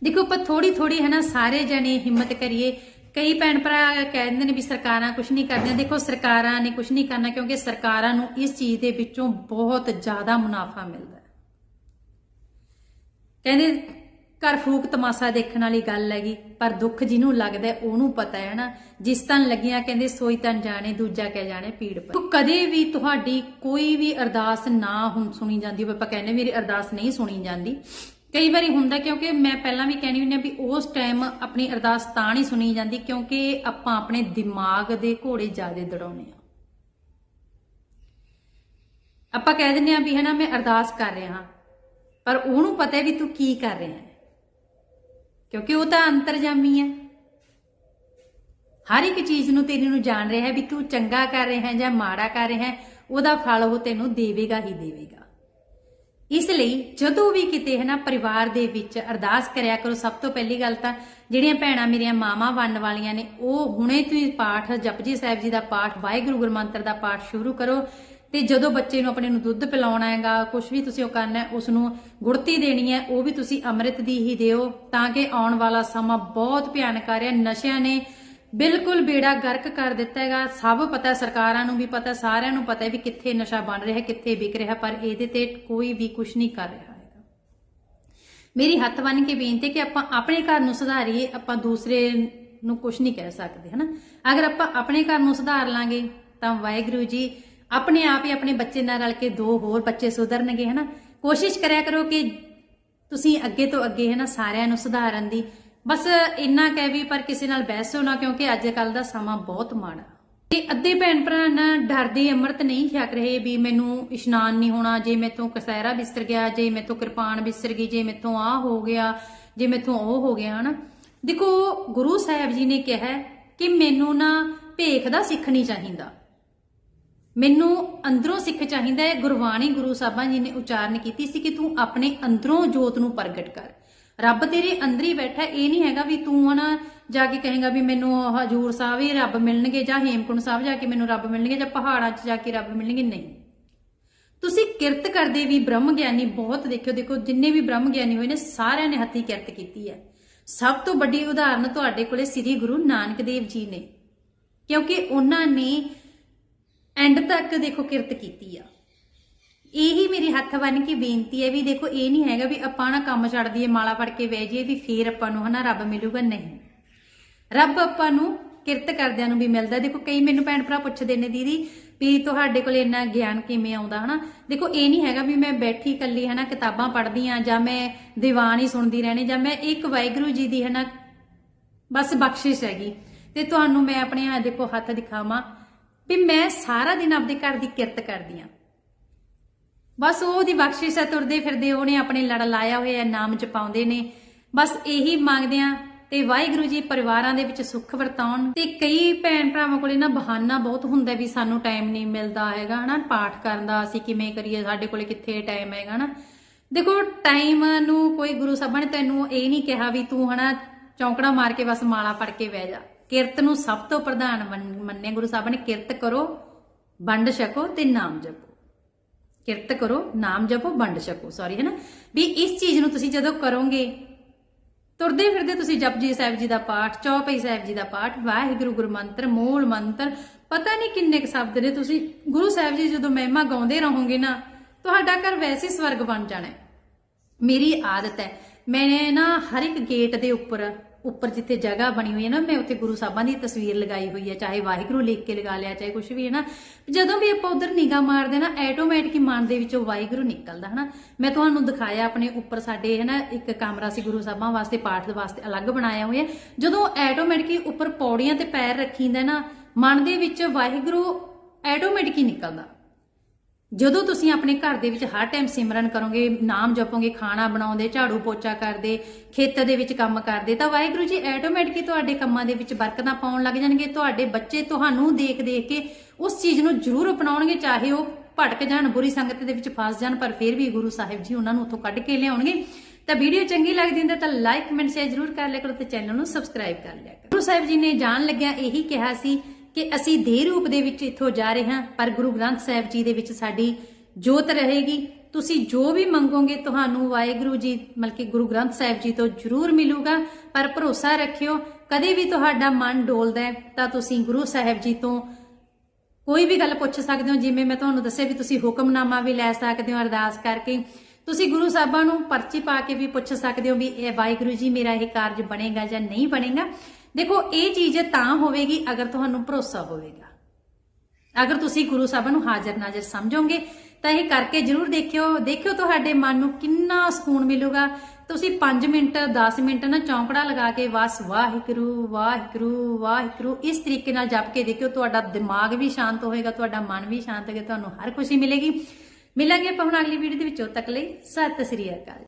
ਦੇਖੋ, ਆਪਾਂ ਥੋੜੀ ਥੋੜੀ ਹੈ ਨਾ ਸਾਰੇ ਜਣੇ ਹਿੰਮਤ ਕਰੀਏ। ਕਈ ਭੈਣ ਭਰਾ ਕਹਿੰਦੇ ਨੇ ਵੀ ਸਰਕਾਰਾਂ ਕੁਝ ਨਹੀਂ ਕਰਦੀਆਂ। ਦੇਖੋ, ਸਰਕਾਰਾਂ ਨੇ ਕੁਝ ਨਹੀਂ ਕਰਨਾ ਕਿਉਂਕਿ ਸਰਕਾਰਾਂ ਨੂੰ ਇਸ ਚੀਜ਼ ਦੇ ਵਿੱਚੋਂ ਬਹੁਤ ਜ਼ਿਆਦਾ ਮੁਨਾਫਾ ਮਿਲਦਾ ਕਹਿੰਦੇ, ਘਰ ਫੂਕ ਤਮਾਸ਼ਾ ਦੇਖਣ ਵਾਲੀ ਗੱਲ ਹੈਗੀ, ਪਰ ਦੁੱਖ ਜਿਹਨੂੰ ਲੱਗਦਾ ਉਹਨੂੰ ਪਤਾ ਹੈ ਨਾ। ਜਿਸ ਤਨ ਲੱਗੀਆਂ, ਕਹਿੰਦੇ, ਸੋਈ ਤਨ ਜਾਣੇ, ਦੂਜਾ ਕਹਿ ਜਾਣੇ, ਪੀੜ ਪਰ ਕਦੇ ਵੀ ਤੁਹਾਡੀ ਕੋਈ ਵੀ ਅਰਦਾਸ ਨਾ ਹੁਣ ਸੁਣੀ ਜਾਂਦੀ ਹੋਵੇ। ਆਪਾਂ ਕਹਿੰਦੇ ਮੇਰੀ ਅਰਦਾਸ ਨਹੀਂ ਸੁਣੀ ਜਾਂਦੀ। ਕਈ ਵਾਰੀ ਹੁੰਦਾ ਕਿਉਂਕਿ ਮੈਂ ਪਹਿਲਾਂ ਵੀ ਕਹਿਣੀ ਹੁੰਦੀ ਆ ਵੀ ਉਸ ਟਾਈਮ ਆਪਣੀ ਅਰਦਾਸ ਤਾਂ ਨਹੀਂ ਸੁਣੀ ਜਾਂਦੀ ਕਿਉਂਕਿ ਆਪਾਂ ਆਪਣੇ ਦਿਮਾਗ ਦੇ ਘੋੜੇ ਜ਼ਿਆਦਾ ਦੜਾਉਨੇ ਆ ਆਪਾਂ ਕਹਿ ਦਿੰਦੇ ਆ ਵੀ ਹਨਾ ਮੈਂ ਅਰਦਾਸ ਕਰ ਰਿਹਾ ਹਾਂ, ਪਰ ਉਹਨੂੰ ਪਤਾ ਹੈ ਵੀ ਤੂੰ ਕੀ ਕਰ ਰਿਹਾ ਹੈ। ਕਿਉਂਕਿ ਉਹ ਤਾਂ ਅੰਤਰਜਾਮੀ ਹੈ। ਹਰ ਇੱਕ ਚੀਜ਼ ਨੂੰ ਤੇਰੇ ਨੂੰ ਜਾਣ ਰਿਹਾ ਹੈ ਵੀ ਤੂੰ ਚੰਗਾ ਕਰ ਰਿਹਾ ਹੈ ਜਾਂ ਮਾੜਾ ਕਰ ਰਿਹਾ ਹੈ, ਉਹਦਾ ਫਲ ਉਹ ਤੈਨੂੰ ਦੇਵੇਗਾ ਹੀ ਦੇਵੇਗਾ। ਇਸ ਲਈ ਜਦੋਂ ਵੀ ਕਿਤੇ ਹੈ ਨਾ ਪਰਿਵਾਰ ਦੇ ਵਿੱਚ ਅਰਦਾਸ ਕਰਿਆ ਕਰੋ, ਸਭ ਤੋਂ ਪਹਿਲੀ ਗੱਲ ਤਾਂ ਜਿਹੜੀਆਂ ਭੈਣਾਂ ਮੇਰੀਆਂ ਮਾਵਾਂ ਬਣਨ ਵਾਲੀਆਂ ਨੇ, ਉਹ ਹੁਣੇ ਤੋਂ ਹੀ ਪਾਠ ਜਪਜੀ ਸਾਹਿਬ ਜੀ ਦਾ ਪਾਠ, ਵਾਹਿਗੁਰੂ ਗੁਰਮੰਤਰ ਦਾ ਪਾਠ ਸ਼ੁਰੂ ਕਰੋ ਤੇ ਜਦੋਂ ਬੱਚੇ ਨੂੰ ਆਪਣੇ ਨੂੰ ਦੁੱਧ ਪਿਲਾਉਣਾ ਹੈਗਾ ਕੁਝ ਵੀ ਤੁਸੀਂ ਉਹ ਕਰਨਾ ਹੈ ਉਸ ਨੂੰ ਗੁੜਤੀ ਦੇਣੀ ਹੈ, ਉਹ ਵੀ ਤੁਸੀਂ ਅੰਮ੍ਰਿਤ ਦੀ ਹੀ ਦਿਓ, ਤਾਂ ਕਿ ਆਉਣ ਵਾਲਾ ਸਮਾਂ ਬਹੁਤ ਭਿਆਨਕ ਆ ਰਿਹਾ, ਨਸ਼ਿਆਂ ਨੇ ਬਿਲਕੁਲ ਬੇੜਾ ਗਰਕ ਕਰ ਦਿੱਤਾ ਹੈਗਾ। ਸਭ ਪਤਾ, ਸਰਕਾਰਾਂ ਨੂੰ ਵੀ ਪਤਾ, ਸਾਰਿਆਂ ਨੂੰ ਪਤਾ ਹੈ ਵੀ ਕਿੱਥੇ ਨਸ਼ਾ ਬਣ ਰਿਹਾ, ਕਿੱਥੇ ਵਿਕ ਰਿਹਾ, ਪਰ ਇਹਦੇ ਤੇ ਕੋਈ ਵੀ ਕੁਝ ਨਹੀਂ ਕਰ ਰਿਹਾ ਹੈਗਾ। ਮੇਰੀ ਹੱਥ ਬੰਨ ਕੇ ਬੇਨਤੀ ਕਿ ਆਪਾਂ ਆਪਣੇ ਘਰ ਨੂੰ ਸੁਧਾਰੀਏ, ਆਪਾਂ ਦੂਸਰੇ ਨੂੰ ਕੁਝ ਨਹੀਂ ਕਹਿ ਸਕਦੇ, ਹਨਾ? ਅਗਰ ਆਪਾਂ ਆਪਣੇ ਘਰ ਨੂੰ ਸੁਧਾਰ ਲਾਂਗੇ, ਤਾਂ ਵਾਹਿਗੁਰੂ ਜੀ ਆਪਣੇ ਆਪ ਹੀ ਆਪਣੇ ਬੱਚੇ ਨਾਲ ਰਲ ਕੇ ਦੋ ਹੋਰ ਬੱਚੇ ਸੁਧਰਨਗੇ, ਹਨਾ? ਕੋਸ਼ਿਸ਼ ਕਰਿਆ ਕਰੋ ਕਿ ਤੁਸੀਂ ਅੱਗੇ ਤੋਂ ਅੱਗੇ ਹੈ ਨਾ ਸਾਰਿਆਂ ਨੂੰ ਸੁਧਾਰਨ ਦੀ। ਬਸ ਇੰਨਾ ਕਹਿ ਵੀ ਪਰ ਕਿਸੇ ਨਾਲ ਬਹਿਸ ਹੋਣਾ ਕਿਉਂਕਿ ਅੱਜ ਕੱਲ ਦਾ ਸਮਾਂ ਬਹੁਤ ਮਾੜਾ। ਤੇ ਅੱਧੇ ਭੈਣ ਭਰਾ ਨਾ ਡਰਦੇ ਅੰਮ੍ਰਿਤ ਨਹੀਂ ਛਕ ਰਹੇ ਵੀ ਮੈਨੂੰ ਇਸ਼ਨਾਨ ਨਹੀਂ ਹੋਣਾ, ਜੇ ਮੈਥੋਂ ਕਸਹਿਰਾ ਬਿਸਰ ਗਿਆ, ਜੇ ਮੈਥੋਂ ਕਿਰਪਾਨ ਬਿਸਰ ਗਈ, ਜੇ ਮੈਥੋਂ ਆ ਹੋ ਗਿਆ, ਜੇ ਮੈਥੋਂ ਉਹ ਹੋ ਗਿਆ, ਹਨਾ? ਦੇਖੋ, ਗੁਰੂ ਸਾਹਿਬ ਜੀ ਨੇ ਕਿਹਾ ਕਿ ਮੈਨੂੰ ਨਾ ਭੇਖ ਦਾ ਸਿੱਖ ਨਹੀਂ ਚਾਹੀਦਾ। ਮੈਨੂੰ ਅੰਦਰੋਂ ਸਿੱਖ ਚਾਹੀਦਾ ਹੈ। ਗੁਰਬਾਣੀ ਗੁਰੂ ਸਾਹਿਬਾਂ ਜੀ ਨੇ ਉਚਾਰਨ ਕੀਤੀ ਸੀ ਕਿ ਤੂੰ ਆਪਣੇ ਅੰਦਰੋਂ ਜੋਤ ਨੂੰ ਪ੍ਰਗਟ ਕਰ। ਰੱਬ ਤੇਰੇ ਅੰਦਰ ਹੀ ਬੈਠਾ, ਇਹ ਨਹੀਂ ਹੈਗਾ ਵੀ ਤੂੰ ਹਨਾ ਜਾ ਕੇ ਕਹੇਗਾ ਵੀ ਮੈਨੂੰ ਹਜੂਰ ਸਾਹਿਬ ਹੀ ਰੱਬ ਮਿਲਣਗੇ ਜਾਂ ਹੇਮਕੁੰਟ ਸਾਹਿਬ ਜਾ ਕੇ ਮੈਨੂੰ ਰੱਬ ਮਿਲਣਗੇ ਜਾਂ ਪਹਾੜਾਂ 'ਚ ਜਾ ਕੇ ਰੱਬ ਮਿਲਣਗੇ। ਨਹੀਂ। ਤੁਸੀਂ ਕਿਰਤ ਕਰਦੇ ਵੀ ਬ੍ਰਹਮ ਗਿਆਨੀ ਬਹੁਤ ਦੇਖਿਓ, ਦੇਖੋ ਜਿੰਨੇ ਵੀ ਬ੍ਰਹਮ ਗਿਆਨੀ ਹੋਏ ਨੇ ਸਾਰਿਆਂ ਨੇ ਹੱਥੀਂ ਕਿਰਤ ਕੀਤੀ ਹੈ। ਸਭ ਤੋਂ ਵੱਡੀ ਉਦਾਹਰਨ ਤੁਹਾਡੇ ਕੋਲੇ ਸ੍ਰੀ ਗੁਰੂ ਨਾਨਕ ਦੇਵ ਜੀ ਨੇ, ਕਿਉਂਕਿ ਉਹਨਾਂ ਨੇ ਐਂਡ ਤੱਕ ਦੇਖੋ ਕਿਰਤ ਕੀਤੀ ਆ। ਇਹੀ ਮੇਰੀ ਹੱਥ ਬੰਨ ਕੇ ਬੇਨਤੀ ਹੈ ਵੀ ਦੇਖੋ, ਇਹ ਨਹੀਂ ਹੈਗਾ ਵੀ ਆਪਾਂ ਨਾ ਕੰਮ ਛੱਡ ਦਈਏ, ਮਾਲਾ ਫੜ ਕੇ ਬਹਿ ਜਾਈਏ ਵੀ ਫੇਰ ਆਪਾਂ ਨੂੰ ਹਨਾ ਰੱਬ ਮਿਲੂਗਾ ਨਹੀਂ। ਰੱਬ ਆਪਾਂ ਨੂੰ ਕਿਰਤ ਕਰਦਿਆਂ ਨੂੰ ਵੀ ਮਿਲਦਾ। ਦੇਖੋ, ਕਈ ਮੈਨੂੰ ਭੈਣ ਭਰਾ ਪੁੱਛਦੇ ਨੇ, ਦੀਦੀ, ਵੀ ਤੁਹਾਡੇ ਕੋਲ ਇੰਨਾ ਗਿਆਨ ਕਿਵੇਂ ਆਉਂਦਾ? ਹਨਾ? ਦੇਖੋ, ਇਹ ਨਹੀਂ ਹੈਗਾ ਵੀ ਮੈਂ ਬੈਠੀ ਇਕੱਲੀ ਹਨਾ ਕਿਤਾਬਾਂ ਪੜ੍ਹਦੀ ਆ ਜਾਂ ਮੈਂ ਦੀਵਾਨ ਹੀ ਸੁਣਦੀ ਰਹਿਣੀ ਜਾਂ ਮੈਂ ਇੱਕ ਵਾਹਿਗੁਰੂ ਜੀ ਦੀ ਹਨਾ ਬਸ ਬਖਸ਼ਿਸ਼ ਹੈਗੀ। ਤੇ ਤੁਹਾਨੂੰ ਮੈਂ ਆਪਣੇ ਆ ਦੇਖੋ, ਹੱਥ ਦਿਖਾਵਾਂ ਵੀ ਮੈਂ ਸਾਰਾ ਦਿਨ ਆਪਦੇ ਘਰ ਦੀ ਕਿਰਤ ਕਰਦੀ ਆ ਬਸ ਉਹਦੀ ਬਖਸ਼ਿਸ਼ ਹੈ, ਤੁਰਦੇ ਫਿਰਦੇ ਉਹਨੇ ਆਪਣੇ ਲੜ ਲਾਇਆ ਹੋਇਆ ਨਾਮ ਜਪਾਉਂਦੇ ਨੇ। ਬਸ ਇਹੀ ਮੰਗਦੇ ਆ ਤੇ ਵਾਹਿਗੁਰੂ ਜੀ ਪਰਿਵਾਰਾਂ ਦੇ ਵਿੱਚ ਸੁੱਖ ਵਰਤਾਉਣ। ਤੇ ਕਈ ਭੈਣ ਭਰਾਵਾਂ ਕੋਲੇ ਨਾ ਬਹਾਨਾ ਬਹੁਤ ਹੁੰਦਾ ਵੀ ਸਾਨੂੰ ਟਾਈਮ ਨਹੀਂ ਮਿਲਦਾ ਹੈਗਾ, ਹਨਾ? ਪਾਠ ਕਰਨ ਦਾ ਅਸੀਂ ਕਿਵੇਂ ਕਰੀਏ, ਸਾਡੇ ਕੋਲੇ ਕਿੱਥੇ ਟਾਈਮ ਹੈਗਾ, ਹਨਾ? ਦੇਖੋ ਟਾਈਮ ਨੂੰ ਕੋਈ ਗੁਰੂ ਸਾਹਿਬਾਂ ਨੇ ਤੈਨੂੰ ਇਹ ਨਹੀਂ ਕਿਹਾ ਵੀ ਤੂੰ, ਹਨਾ, ਚੌਂਕੜਾ ਮਾਰ ਕੇ ਬਸ ਮਾਲਾ ਫੜ ਕੇ ਬਹਿ ਜਾ। ਕਿਰਤ ਨੂੰ ਸਭ ਤੋਂ ਪ੍ਰਧਾਨ ਮੰਨ- ਮੰਨਿਆ ਗੁਰੂ ਸਾਹਿਬ ਨੇ, ਕਿਰਤ ਕਰੋ, ਵੰਡ ਛਕੋ ਤੇ ਨਾਮ ਜਪੋ। ਕਿਰਤ ਕਰੋ, ਨਾਮ ਜਪੋ, ਵੰਡ ਛਕੋ। ਸੌਰੀ ਹੈ ਨਾ ਵੀ ਇਸ ਚੀਜ਼ ਨੂੰ ਤੁਸੀਂ ਜਦੋਂ ਕਰੋਗੇ, ਤੁਰਦੇ ਫਿਰਦੇ ਤੁਸੀਂ ਜਪਜੀ ਸਾਹਿਬ ਜੀ ਦਾ ਪਾਠ, ਚੌਪਈ ਸਾਹਿਬ ਜੀ ਦਾ ਪਾਠ, ਵਾਹਿਗੁਰੂ ਗੁਰਮੰਤਰ, ਮੂਲ ਮੰਤਰ, ਪਤਾ ਨਹੀਂ ਕਿੰਨੇ ਕੁ ਸ਼ਬਦ ਨੇ। ਤੁਸੀਂ ਗੁਰੂ ਸਾਹਿਬ ਜੀ ਜਦੋਂ ਮਹਿਮਾ ਗਾਉਂਦੇ ਰਹੋਗੇ ਨਾ, ਤੁਹਾਡਾ ਘਰ ਵੈਸੇ ਸਵਰਗ ਬਣ ਜਾਣਾ ਮੇਰੀ ਆਦਤ ਹੈ, ਮੈਂ ਨਾ ਹਰ ਇੱਕ ਗੇਟ ਦੇ ਉੱਪਰ ਉੱਪਰ ਜਿੱਥੇ ਜਗ੍ਹਾ ਬਣੀ ਹੋਈ ਹੈ ਨਾ, ਮੈਂ ਉੱਥੇ ਗੁਰੂ ਸਾਹਿਬਾਂ ਦੀ ਤਸਵੀਰ ਲਗਾਈ ਹੋਈ ਹੈ, ਚਾਹੇ ਵਾਹਿਗੁਰੂ ਲਿਖ ਕੇ ਲਗਾ ਲਿਆ, ਚਾਹੇ ਕੁਝ ਵੀ ਹੈ ਨਾ। ਜਦੋਂ ਵੀ ਆਪਾਂ ਉਧਰ ਨਿਗਾਹ ਮਾਰਦੇ ਨਾ ਆਟੋਮੈਟਿਕ ਹੀ ਮਨ ਦੇ ਵਿੱਚੋਂ ਵਾਹਿਗੁਰੂ ਨਿਕਲਦਾ ਹੈ ਨਾ ਮੈਂ ਤੁਹਾਨੂੰ ਦਿਖਾਇਆ ਆਪਣੇ ਉੱਪਰ ਸਾਡੇ ਹੈ ਨਾ ਇੱਕ ਕਮਰਾ ਸੀ ਗੁਰੂ ਸਾਹਿਬਾਂ ਵਾਸਤੇ, ਪਾਠ ਦੇ ਵਾਸਤੇ ਅਲੱਗ ਬਣਾਇਆ ਹੋਇਆ। ਜਦੋਂ ਆਟੋਮੈਟਿਕ ਹੀ ਉੱਪਰ ਪੌੜੀਆਂ ਤੇ ਪੈਰ ਰੱਖੀਂਦਾ ਨਾ, ਮਨ ਦੇ ਵਿੱਚ ਵਾਹਿਗੁਰੂ ਆਟੋਮੈਟਿਕ ਹੀ ਨਿਕਲਦਾ। ਜਦੋਂ ਤੁਸੀਂ ਆਪਣੇ ਘਰ ਦੇ ਵਿੱਚ ਹਰ ਟਾਈਮ ਸਿਮਰਨ ਕਰੋਗੇ, ਨਾਮ ਜਪੋਗੇ, ਖਾਣਾ ਬਣਾਉਂਦੇ, ਝਾੜੂ ਪੋਚਾ ਕਰਦੇ ਖੇਤ ਦੇ ਵਿੱਚ ਕੰਮ ਕਰਦੇ, ਤਾਂ ਵਾਹਿਗੁਰੂ ਜੀ ਆਟੋਮੈਟਿਕਲੀ ਤੁਹਾਡੇ ਕੰਮਾਂ ਦੇ ਵਿੱਚ ਬਰਕਤਾਂ ਪਾਉਣ ਲੱਗ ਜਾਣਗੇ। ਤੁਹਾਡੇ ਬੱਚੇ ਤੁਹਾਨੂੰ ਦੇਖ ਦੇਖ ਕੇ ਉਸ ਚੀਜ਼ ਨੂੰ ਜ਼ਰੂਰ ਅਪਣਾਉਣਗੇ, ਚਾਹੇ ਉਹ ਭਟਕ ਜਾਣ, ਬੁਰੀ ਸੰਗਤ ਦੇ ਵਿੱਚ ਫਸ ਜਾਣ, ਪਰ ਫਿਰ ਵੀ ਗੁਰੂ ਸਾਹਿਬ ਜੀ ਉਹਨਾਂ ਨੂੰ ਉੱਥੋਂ ਕੱਢ ਕੇ ਲਿਆਉਣਗੇ। ਤਾਂ ਵੀਡੀਓ ਚੰਗੀ ਲੱਗਦੀ ਹੁੰਦੀ ਤਾਂ ਲਾਈਕ ਕਮੈਂਟ ਸ਼ੇਅਰ ਜ਼ਰੂਰ ਕਰ ਲਿਆ ਕਰੋ ਤੇ ਚੈਨਲ ਨੂੰ ਸਬਸਕ੍ਰਾਈਬ ਕਰ ਲਿਆ ਕਰੋ। ਗੁਰੂ ਸਾਹਿਬ ਜੀ ਨੇ ਜਾਣ ਲੱਗਿਆ ਇਹੀ ਕਿਹਾ ਸੀ ਕਿ ਅਸੀਂ ਦੇਹ ਰੂਪ ਦੇ ਵਿੱਚ ਇੱਥੋਂ ਜਾ ਰਹੇ ਹਾਂ, ਪਰ ਗੁਰੂ ਗ੍ਰੰਥ ਸਾਹਿਬ ਜੀ ਦੇ ਵਿੱਚ ਸਾਡੀ ਜੋਤ ਰਹੇਗੀ। ਤੁਸੀਂ ਜੋ ਵੀ ਮੰਗੋਗੇ, ਤੁਹਾਨੂੰ ਵਾਹਿਗੁਰੂ ਜੀ, ਮਤਲਬ ਕਿ ਗੁਰੂ ਗ੍ਰੰਥ ਸਾਹਿਬ ਜੀ ਤੋਂ ਜ਼ਰੂਰ ਮਿਲੂਗਾ। ਪਰ ਭਰੋਸਾ ਰੱਖਿਓ, ਕਦੇ ਵੀ ਤੁਹਾਡਾ ਮਨ ਡੋਲਦਾ ਹੈ, ਤਾਂ ਤੁਸੀਂ ਗੁਰੂ ਸਾਹਿਬ ਜੀ ਤੋਂ ਕੋਈ ਵੀ ਗੱਲ ਪੁੱਛ ਸਕਦੇ ਹੋ। ਜਿਵੇਂ ਮੈਂ ਤੁਹਾਨੂੰ ਦੱਸਿਆ ਵੀ ਤੁਸੀਂ ਹੁਕਮਨਾਮਾ ਵੀ ਲੈ ਸਕਦੇ ਹੋ ਅਰਦਾਸ ਕਰਕੇ। ਤੁਸੀਂ ਗੁਰੂ ਸਾਹਿਬਾਂ ਨੂੰ ਪਰਚੀ ਪਾ ਕੇ ਵੀ ਪੁੱਛ ਸਕਦੇ ਹੋ ਵੀ ਇਹ ਵਾਹਿਗੁਰੂ ਜੀ, ਮੇਰਾ ਇਹ ਕਾਰਜ ਬਣੇਗਾ ਜਾਂ ਨਹੀਂ ਬਣੇਗਾ। ਦੇਖੋ, ਇਹ ਚੀਜ਼ ਤਾਂ ਹੋਵੇਗੀ ਅਗਰ ਤੁਹਾਨੂੰ ਭਰੋਸਾ ਹੋਵੇਗਾ। ਅਗਰ ਤੁਸੀਂ ਗੁਰੂ ਸਾਹਿਬਾਂ ਨੂੰ ਹਾਜ਼ਰ ਨਾਜ਼ਰ ਸਮਝੋਗੇ, ਤਾਂ ਇਹ ਕਰਕੇ ਜਰੂਰ ਦੇਖਿਓ ਦੇਖਿਓ ਤੁਹਾਡੇ ਮਨ ਨੂੰ ਕਿੰਨਾ ਸਕੂਨ ਮਿਲੂਗਾ। ਤੁਸੀਂ 5 ਮਿੰਟ 10 ਮਿੰਟ ਨਾ ਚੌਂਕੜਾ ਲਗਾ ਕੇ ਬਸ ਵਾਹਿਗੁਰੂ ਵਾਹਿਗੁਰੂ ਵਾਹਿਗੁਰੂ, ਇਸ ਤਰੀਕੇ ਨਾਲ ਜਪ ਕੇ ਦੇਖਿਓ, ਤੁਹਾਡਾ ਦਿਮਾਗ ਵੀ ਸ਼ਾਂਤ ਹੋਏਗਾ, ਤੁਹਾਡਾ ਮਨ ਵੀ ਸ਼ਾਂਤ ਹੋਏਗਾ, ਤੁਹਾਨੂੰ ਹਰ ਖੁਸ਼ੀ ਮਿਲੇਗੀ। ਮਿਲਾਂਗੇ ਆਪਾਂ ਹੁਣ ਅਗਲੀ ਵੀਡੀਓ ਦੇ ਵਿੱਚ। ਉਦੋਂ ਤੱਕ ਲਈ ਸਤਿ ਸ੍ਰੀ ਅਕਾਲ।